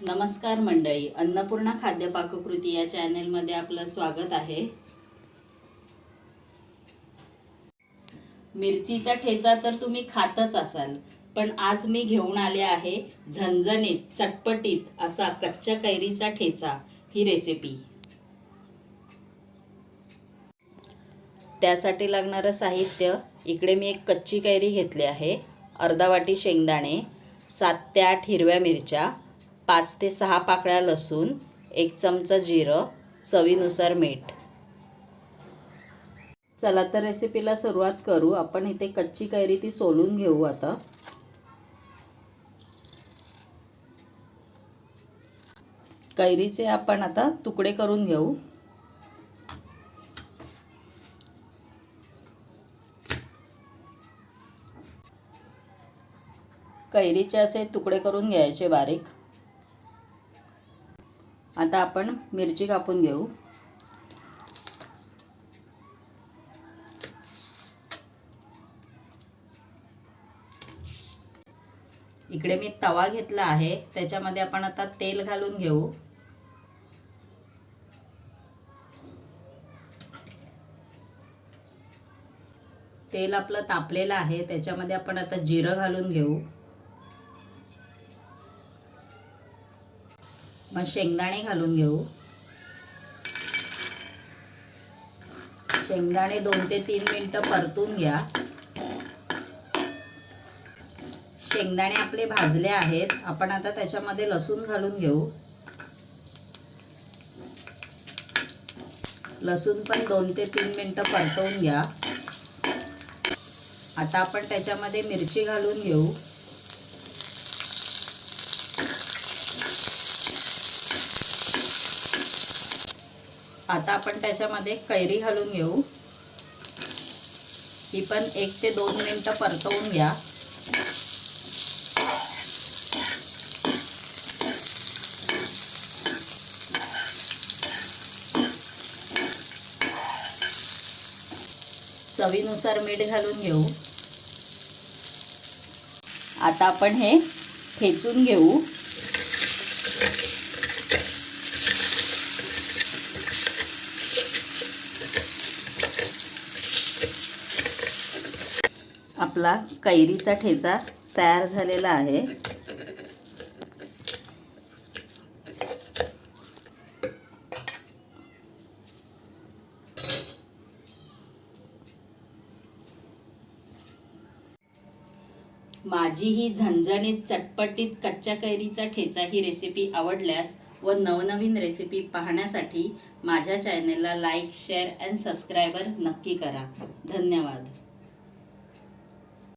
नमस्कार मंडळी अन्नपूर्णा खाद्य पाककृती या चॅनेलमध्ये आपलं स्वागत आहे. मिरचीचा ठेचा तर तुम्ही खातच असाल पण आज मी घेऊन आले आहे झणझणीत चटपटीत असा कच्च्या कैरीचा ठेचा ही रेसिपी त्यासाठी लागणारं साहित्य इकडे मी एक कच्ची कैरी घेतली आहे अर्धा वाटी शेंगदाणे सात ते आठ हिरव्या मिरच्या पाच ते सहा पाकळ्या लसूण एक चमचा जिरं चवीनुसार मीठ. चला तर रेसिपीला सुरुवात करू. आपण इथे कच्ची कैरी ती सोलून घेऊ आता. कैरीचे आपण आता तुकडे करून घेऊ. कैरीचे असे तुकडे करून घ्यायचे बारीक. आता आपण मिरची कापून घेऊ. इकडे मी तवा घेतला आहे. त्याच्यामध्ये आपण आता तेल घालून घेऊ. तेल आपलं तापलेलं आहे. त्याच्यामध्ये आपण आता जिरं घालून घेऊ. मग शेंगदाणे घालून घेऊ. शेंगदाणे दोन ते तीन मिनटं परतून घ्या. शेंगदाणे आपले भाजले आहेत. आपण आता त्याच्यामध्ये लसूण घालून घेऊ. लसूण पण दोन ते तीन मिनटं परतवून घ्या. आता आपण त्याच्यामध्ये मिरची घालून घेऊ. आता आपण त्याच्यामध्ये कैरी घालून घेऊ. ही पण एक ते दोन मिनटं परतवून घ्या. चवीनुसार मीठ घालून घेऊ. आता आपण हे ठेचून घेऊ. आपला कैरीचा ठेचा तयार झालेला आहे. माझी ही झणझणीत चटपटीत कच्च्या कैरीचा ठेचा ही रेसिपी आवडल्यास व नवनवीन रेसिपी पाहण्यासाठी माझ्या चॅनेलला लाईक शेअर अँड सबस्क्रायबर नक्की करा. धन्यवाद.